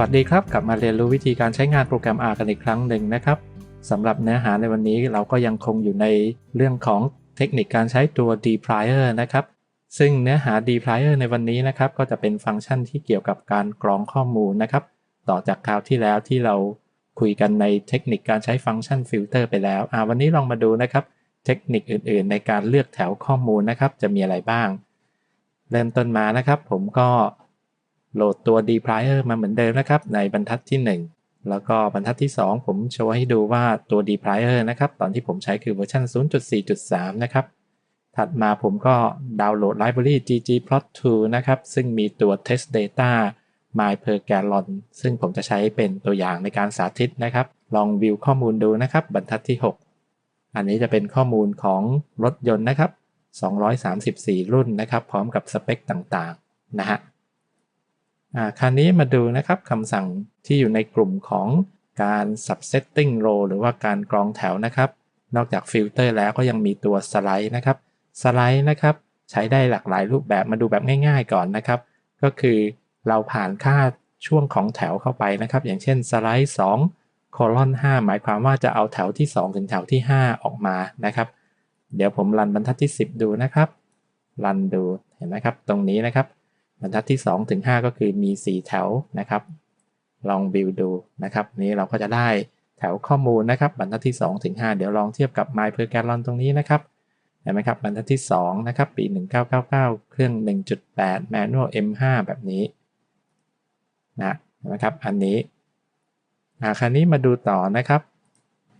วัสดีครับ กลับมาเรียนรู้วิธีการใช้งานโปรแกรม R กันอีกครั้งหนึ่งนะครับสำหรับเนื้อหาในวันนี้เราก็ยังคงอยู่ในเรื่องของเทคนิคการใช้ตัว dplyr นะครับ ซึ่งเนื้อหา dplyr ในวันนี้นะครับ ก็จะเป็นฟังก์ชันที่เกี่ยวกับการกรองข้อมูลนะครับ ต่อจากคราวที่แล้วที่เราคุยกันในเทคนิคการใช้ฟังก์ชันฟิลเตอร์ไปแล้ววันนี้ลองมาดูนะครับ เทคนิคอื่นๆ ในการเลือกแถวข้อมูลนะครับ จะมีอะไรบ้าง เริ่มต้นมานะครับ ผมก็ โหลดตัว dplyr มาเหมือนเดิมนะครับ ในบรรทัดที่ 1 แล้วก็บรรทัดที่ 2 ผมโชว์ให้ดูว่าตัว dplyr นะครับ ตอนที่ผมใช้คือเวอร์ชัน 0.4.3 นะครับ ถัดมาผมก็ดาวน์โหลด library ggplot2 นะครับ ซึ่งมีตัว test data my per gallon ซึ่งผมจะใช้เป็นตัวอย่างในการสาธิตนะครับ ลองวิวข้อมูลดูนะครับ บรรทัดที่ 6 อันนี้จะเป็นข้อมูลของรถยนต์นะครับ 234 รุ่นนะครับ พร้อมกับสเปคต่างๆ นะฮะ คราวนี้มาดูนะครับคำสั่งที่อยู่ในกลุ่มของการ subsetting row หรือว่าการกรองแถวนะครับ นอกจากฟิลเตอร์แล้วก็ยังมีตัวสไลด์นะครับ สไลด์นะครับ ใช้ได้หลากหลายรูปแบบมาดูแบบง่ายๆก่อนนะครับ ก็คือเราผ่านค่าช่วงของแถวเข้าไปนะครับ อย่างเช่นสไลด์2โคลอน5หมายความว่าจะเอาแถวที่ 2 ถึงแถวที่ 5 ออกมานะครับ เดี๋ยวผมรันบรรทัดที่ 10 ดูนะครับ รันดูเห็นไหมครับ ตรงนี้นะครับ บรรทัดที่2ถึง5ก็คือมี 4 แถวนะครับ ลองบิวดูนะครับ นี้เราก็จะได้แถวข้อมูลนะครับ บรรทัดที่2ถึง5เดี๋ยวลองเทียบกับ My per gallon ตรงนี้นะครับเห็นไหมครับบรรทัดที่2นะครับปี 1999 เครื่อง 1.8 Manual M5 แบบนี้นะเห็นไหมครับอันนี้อ่าคราวนี้มาดูต่อนะครับ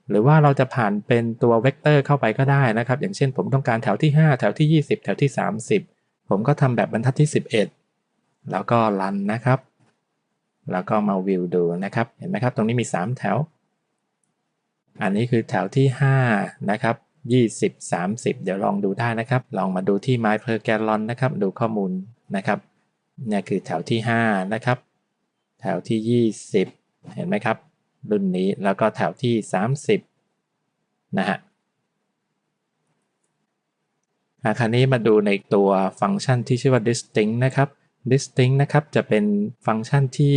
หรือว่าเราจะผ่านเป็นตัวเวกเตอร์เข้าไปก็ได้นะครับ อย่างเช่นผมต้องการแถวที่ 5 แถวที่ 20 แถวที่ 30 ผมก็ทำแบบบรรทัดที่ 11 แล้วก็รันนะครับ แล้วก็มาวิวดูนะครับ เห็นไหมครับ ตรงนี้มี 3 แถว อันนี้คือแถวที่ 5 นะครับ 20 30 เดี๋ยวลองดูได้นะครับ ลองมาดูที่ my per gallon นะครับ ดูข้อมูลนะครับเนี่ยคือแถวที่ 5 นะครับ แถวที่ 20 เห็นไหมครับ รุ่นนี้แล้วก็แถวที่ 30 นะฮะคราวนี้มาดูในตัวฟังก์ชันที่ชื่อว่า distinct นะครับ distinct นะครับจะเป็นฟังก์ชันที่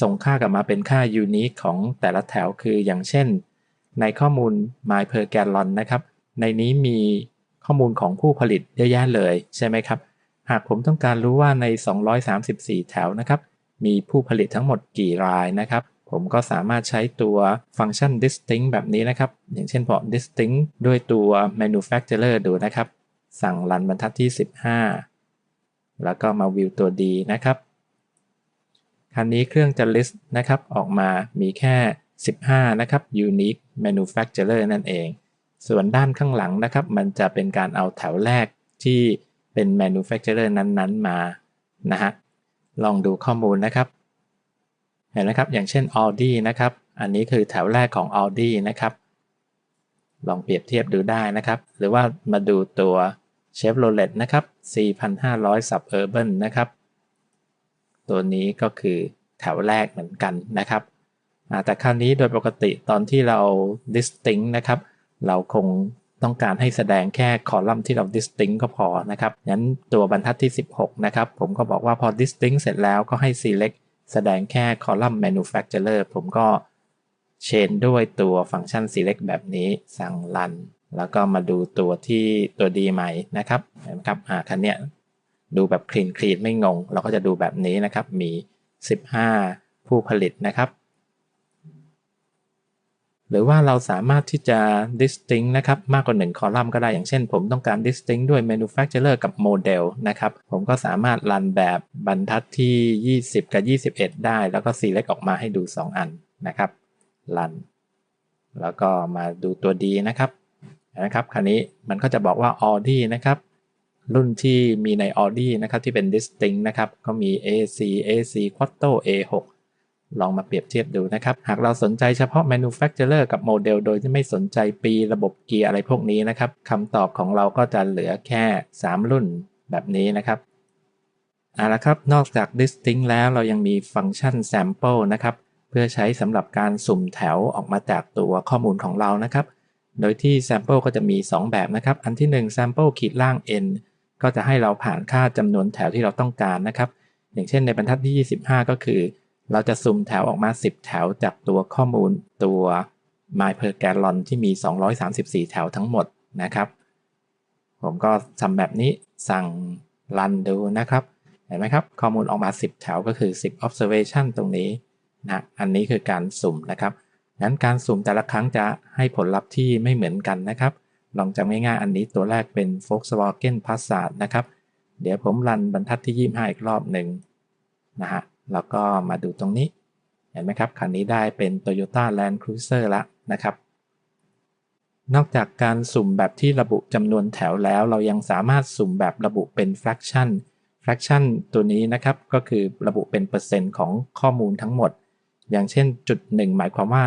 ส่งค่ากลับมาเป็นค่า unique ของแต่ละแถวคืออย่างเช่น ในข้อมูล my per gallon นะครับ ในนี้มีข้อมูลของผู้ผลิตเยอะแยะเลยใช่ไหมครับ หากผมต้องการรู้ว่าใน 234 แถวนะครับ มีผู้ผลิตทั้งหมดกี่รายนะครับ ผมก็สามารถใช้ตัวฟังก์ชัน distinct แบบนี้นะครับ อย่างเช่นพอ distinct ด้วยตัว manufacturer ดูนะครับ สั่งรันบรรทัดที่ 15 แล้วก็มาวิวตัว D นะครับคันนี้เครื่องจะ list นะครับออกมามีแค่ 15 นะครับ unique manufacturer นั่นเอง ส่วนด้านข้างหลังนะครับ มันจะเป็นการเอาแถวแรกที่เป็น manufacturer นั้นๆมานะฮะลองดูข้อมูลนะครับ เห็นไหมครับ อย่างเช่น Audi นะครับ อันนี้คือแถวแรกของ Audi นะครับ ลองเปรียบเทียบดูได้นะครับ หรือว่ามาดูตัว เชฟโรเลตนะครับ 4,500 Suburban นะครับ ตัวนี้ก็คือแถวแรกเหมือนกันนะครับแต่คราวนี้โดยปกติตอนที่เรา distinct นะครับ เราคงต้องการให้แสดงแค่คอลัมน์ที่เรา distinct ก็พอนะครับงั้นตัวบรรทัดที่ 16 นะครับ ผมก็บอกว่าพอ distinct เสร็จแล้วก็ให้ select แสดงแค่คอลัมน์ manufacturer ผมก็ change ด้วยตัวฟังก์ชัน select แบบนี้สั่ง run แล้วก็มาดูตัวที่ตัวดีใหม่นะครับนะครับอ่าคันเนี้ยดูแบบคลีนคลีนไม่งง เราก็จะดูแบบนี้นะครับ มี 15 ผู้ผลิตนะครับ หรือว่าเราสามารถที่จะ distinct นะครับ มากกว่า 1 คอลัมน์ก็ได้อย่างเช่น ผมต้องการ distinct ด้วย manufacturer กับ model นะครับ ผมก็สามารถรันแบบบรรทัดที่ 20 กับ 21 ได้ แล้วก็ select ออกมาให้ดู 2 อันนะครับ รัน แล้วก็มาดูตัวดีนะครับ นะครับคราวนี้มันก็จะบอกว่า Audi นะครับรุ่นที่มีใน Audi นะครับที่เป็น distinct นะครับก็มี AC AC Quattro A6 ลองมาเปรียบเทียบดูนะครับ หากเราสนใจเฉพาะ manufacturer กับโมเดลโดยที่ไม่สนใจปีระบบเกียร์อะไรพวกนี้นะครับคำตอบของเราก็จะเหลือแค่ 3 รุ่นแบบนี้นะครับเอาละครับ นอกจาก distinct แล้วเรายังมีฟังก์ชัน sample นะครับ เพื่อใช้สำหรับการสุ่มแถวออกมาจากตัวข้อมูลของเรานะครับ โดยที่ sample ก็จะมี 2 แบบนะครับ อันที่ 1 sample ขีดล่าง n ก็จะให้เราผ่านค่าจำนวนแถวที่เราต้องการนะครับ อย่างเช่นในบรรทัดที่ 25 ก็คือ เราจะสุ่มแถวออกมา 10 แถวจากตัวข้อมูลตัว my per gallon ที่มี 234 แถวทั้งหมดนะครับ ผมก็ทำแบบนี้สั่งรันดูนะครับ เห็นไหมครับ ข้อมูลออกมา 10 แถวก็คือ 10 observation ตรงนี้นะ อันนี้คือการสุ่มนะครับ งั้นการสุ่มแต่ละครั้งจะให้ผลลัพธ์ที่ไม่เหมือนกันนะครับ ลองจำง่ายๆอันนี้ตัวแรกเป็น Volkswagen Passat นะครับ เดี๋ยวผมรันบรรทัดที่ 25 อีกรอบหนึ่งนะฮะ แล้วก็มาดูตรงนี้ เห็นไหมครับ คันนี้ได้เป็น Toyota Land Cruiser ล้วนะครับ นอกจากการสุ่มแบบที่ระบุจำนวนแถวแล้ว เรายังสามารถสุ่มแบบระบุเป็น fraction fraction ตัวนี้นะครับ ก็คือระบุเป็นเปอร์เซ็นต์ของข้อมูลทั้งหมด อย่างเช่นจุดหนึ่งหมายความว่า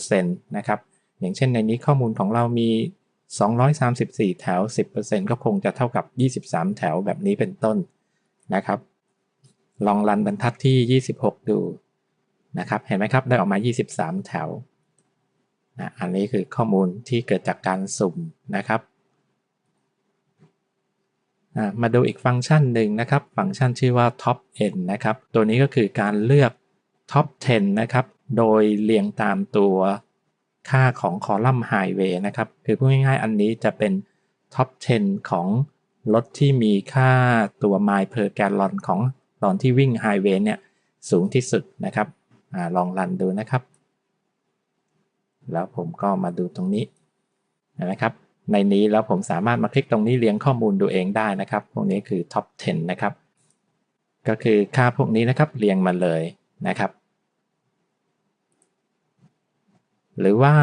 10%นะครับ อย่างเช่นในนี้ข้อมูลของเรามี 234 แถว 10%ก็คงจะเท่ากับ 23 แถวแบบนี้เป็นต้นนะครับ ลองรันบรรทัดที่ 26 ดูนะครับ เห็นไหมครับ ได้ออกมา 23 แถวนะอันนี้คือข้อมูลที่เกิดจากการสุ่มนะครับ มาดูอีกฟังก์ชันหนึ่งนะครับ ฟังก์ชันชื่อว่า top n นะครับ ตัวนี้ก็คือการเลือก top 10 นะครับ โดยเรียงตามตัวค่าของคอลัมน์ไฮเวย์นะครับ คือพูดง่ายๆ อันนี้จะเป็น top 10 ของรถที่มีค่าตัว mile per gallon ของตอนที่วิ่งไฮเวย์เนี่ยสูงที่สุดนะครับอลองรันดูนะครับ แล้วผมก็มาดูตรงนี้นะครับ ในนี้แล้วผมสามารถมาคลิกตรงนี้เรียงข้อมูลดูเองได้นะครับ พวกนี้คือ top 10 นะครับ ก็คือค่าพวกนี้นะครับเรียงมาเลย นะครับ หรือว่า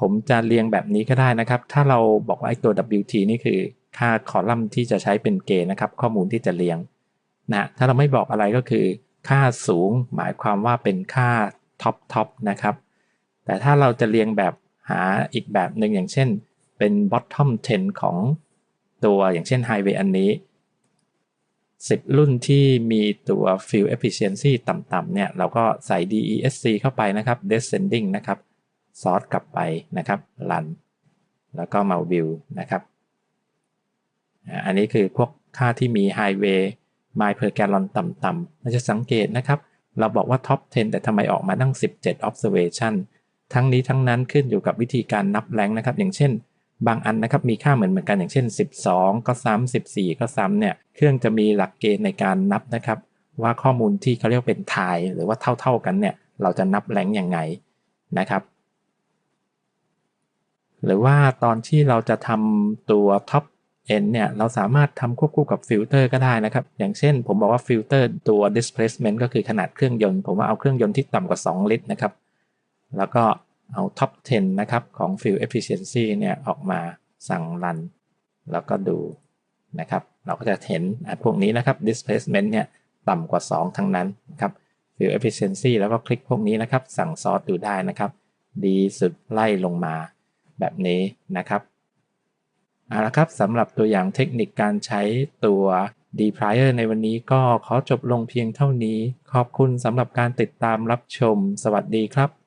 ผมจะเรียงแบบนี้ก็ได้นะครับ ถ้าเราบอกว่าไอ้ตัว WT นี่คือค่าคอลัมน์ที่จะใช้เป็นเกณฑ์นะครับ ข้อมูลที่จะเรียงนะถ้าเราไม่บอกอะไรก็คือ ค่าสูงหมายความว่าเป็นค่าท็อปท็อปนะครับ แต่ถ้าเราจะเรียงแบบหาอีกแบบหนึ่งอย่างเช่น เป็น bottom 10 ของตัวอย่างเช่น highway อันนี้ 10 รุ่นที่มีตัว fuel efficiency ต่ำๆเนี่ย เราก็ใส่ DESC เข้าไปนะครับ descending นะครับ ซอสกลับไปนะครับ run แล้วก็มา view นะครับ อันนี้คือพวกค่าที่มี highway mile per gallon ต่ำๆเราจะสังเกตนะครับ เราบอกว่า top 10 แต่ทำไมออกมาตั้ง 17 observation ทั้งนี้ทั้งนั้นขึ้นอยู่กับวิธีการนับแรงนะครับ อย่างเช่น บางอันนะครับมีค่าเหมือนเหมือนกันอย่างเช่น 12 ก็ซ้ำ14 ก็ซ้ำเนี่ยเครื่องจะมีหลักเกณฑ์ในการนับนะครับ ว่าข้อมูลที่เขาเรียกเป็นทายหรือว่าเท่า ๆกันเนี่ยเราจะนับแรงอยังไงนะครับหรือว่าตอนที่เราจะทำตัว top n เนี่ย เราสามารถทำควบคู่กับฟิลเตอร์ก็ได้นะครับ อย่างเช่นผมบอกว่าฟิลเตอร์ตัว displacement ก็คือขนาดเครื่องยนต์ ผมว่าเอาเครื่องยนต์ที่ต่ำกว่า 2 ลิตรนะครับ แล้วก็ เอา top 10 นะครับ ของ fuel efficiency เนี่ยออกมาสั่งรัน แล้วก็ดูนะครับ เราก็จะเห็นพวกนี้นะครับ displacement เนี่ยต่ำกว่า 2 ทั้งนั้นนะครับ fuel efficiency แล้วก็คลิกพวกนี้นะครับ สั่งซอสดูได้นะครับ ดีสุดไล่ลงมาแบบนี้นะครับเอาละครับสำหรับตัวอย่างเทคนิคการใช้ตัว d p r i o r ในวันนี้ก็ขอจบลงเพียงเท่านี้ ขอบคุณสำหรับการติดตามรับชม สวัสดีครับ